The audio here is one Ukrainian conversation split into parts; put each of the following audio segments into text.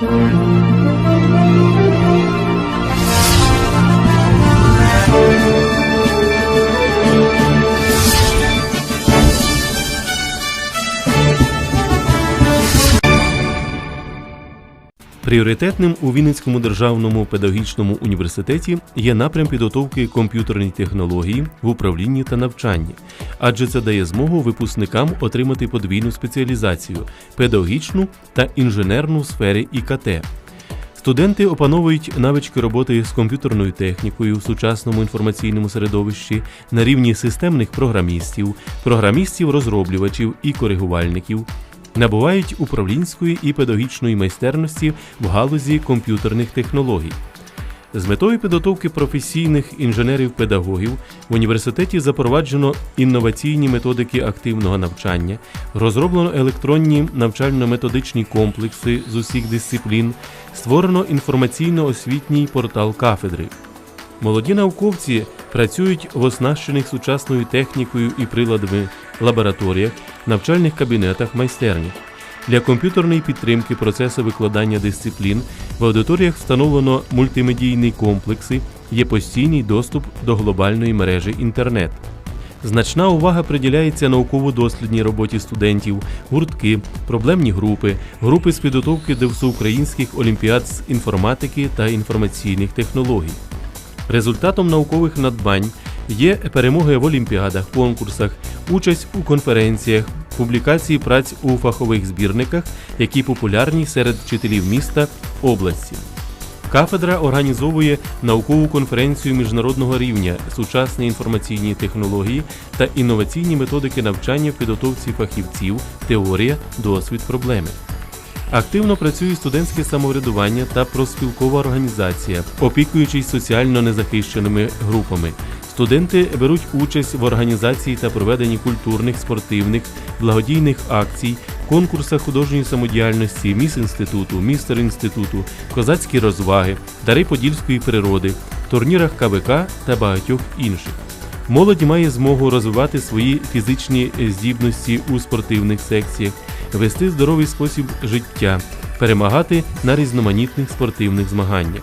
嗯。Пріоритетним у Вінницькому державному педагогічному університеті є напрям підготовки комп'ютерної технології в управлінні та навчанні, адже це дає змогу випускникам отримати подвійну спеціалізацію педагогічну та інженерну в сфері ІКТ. Студенти опановують навички роботи з комп'ютерною технікою в сучасному інформаційному середовищі на рівні системних програмістів, програмістів-розроблювачів і коригувальників, набувають управлінської і педагогічної майстерності в галузі комп'ютерних технологій. З метою підготовки професійних інженерів-педагогів в університеті запроваджено інноваційні методики активного навчання, розроблено електронні навчально-методичні комплекси з усіх дисциплін, створено інформаційно-освітній портал кафедри. Молоді науковці працюють в оснащених сучасною технікою і приладами лабораторіях, навчальних кабінетах, майстернях. Для комп'ютерної підтримки процесу викладання дисциплін в аудиторіях встановлено мультимедійні комплекси, є постійний доступ до глобальної мережі інтернет. Значна увага приділяється науково-дослідній роботі студентів, гуртки, проблемні групи, групи з підготовки до всеукраїнських олімпіад з інформатики та інформаційних технологій. Результатом наукових надбань є перемоги в олімпіадах, конкурсах, участь у конференціях, публікації праць у фахових збірниках, які популярні серед вчителів міста області. Кафедра організовує наукову конференцію міжнародного рівня сучасні інформаційні технології та інноваційні методики навчання в підготовці фахівців, теорія, досвід, проблеми. Активно працює студентське самоврядування та проспілкова організація, опікуючись соціально незахищеними групами. Студенти беруть участь в організації та проведенні культурних, спортивних, благодійних акцій, конкурсах художньої самодіяльності, міс інституту, містер інституту, козацькі розваги, дари подільської природи, турнірах КВК та багатьох інших. Молодь має змогу розвивати свої фізичні здібності у спортивних секціях, вести здоровий спосіб життя, перемагати на різноманітних спортивних змаганнях.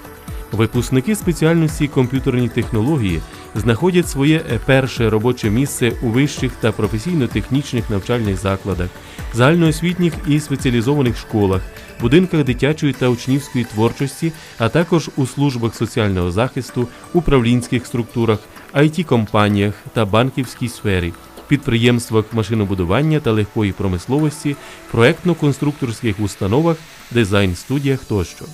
Випускники спеціальності комп'ютерні технології знаходять своє перше робоче місце у вищих та професійно-технічних навчальних закладах, загальноосвітніх і спеціалізованих школах, будинках дитячої та учнівської творчості, а також у службах соціального захисту, управлінських структурах, it компаніях та банківській сфері, підприємствах машинобудування та легкої промисловості, проектно-конструкторських установах, дизайн-студіях тощо.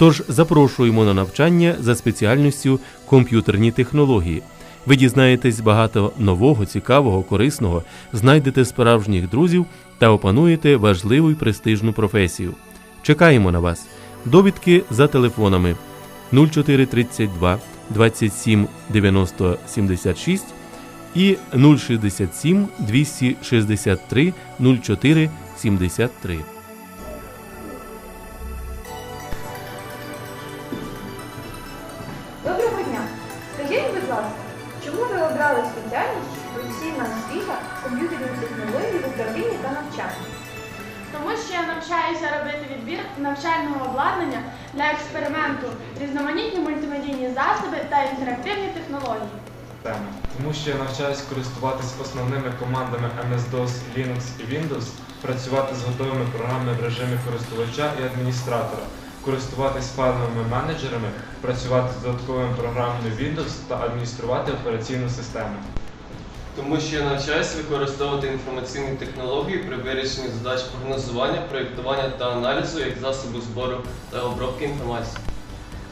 Тож запрошуємо на навчання за спеціальністю комп'ютерні технології. Ви дізнаєтесь багато нового, цікавого, корисного, знайдете справжніх друзів та опануєте важливу й престижну професію. Чекаємо на вас. Довідки за телефонами 0432 27 90 76 і 067 263 04 73. Будь ласка, чому ви обрали спеціальність професійна освіта комп'ютерні технології в управлінні та навчанні? Тому що я навчаюся робити відбір навчального обладнання для експерименту, різноманітні мультимедійні засоби та інтерактивні технології. Тому що я навчаюсь користуватись основними командами MS-DOS, Linux і Windows, працювати з готовими програмами в режимі користувача і адміністратора, користуватись файловими менеджерами, працювати з додатковими програмами Windows та адмініструвати операційну систему. Тому що я навчаюся використовувати інформаційні технології при вирішенні задач прогнозування, проєктування та аналізу як засобу збору та обробки інформації.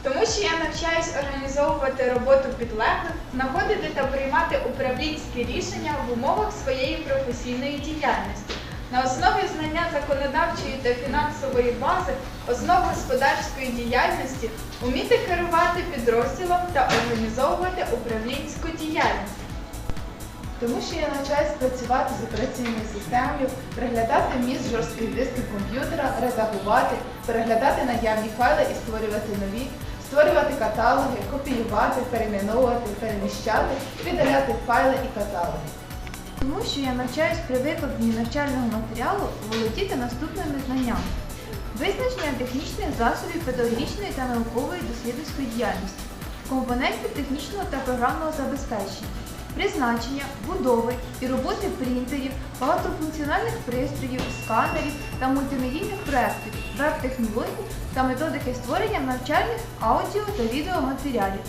Тому що я навчаюсь організовувати роботу підлеглих, знаходити та приймати управлінські рішення в умовах своєї професійної діяльності. На основі знання законодавчої та фінансової бази, основ господарської діяльності, вміти керувати підрозділом та організовувати управлінську діяльність. Тому що я навчаюсь працювати з операційною системою, переглядати міст жорстких дисків комп'ютера, редагувати, переглядати наявні файли і створювати нові, створювати каталоги, копіювати, перейменовувати, переміщати, видаляти файли і каталоги. Тому що я навчаюсь при викладенні навчального матеріалу володіти наступними знаннями. визначення технічних засобів педагогічної та наукової дослідницької діяльності, компонентів технічного та програмного забезпечення, призначення, будови і роботи принтерів, багатофункціональних пристроїв, сканерів та мультимедійних проєктів, веб-технологій та методики створення навчальних аудіо та відеоматеріалів,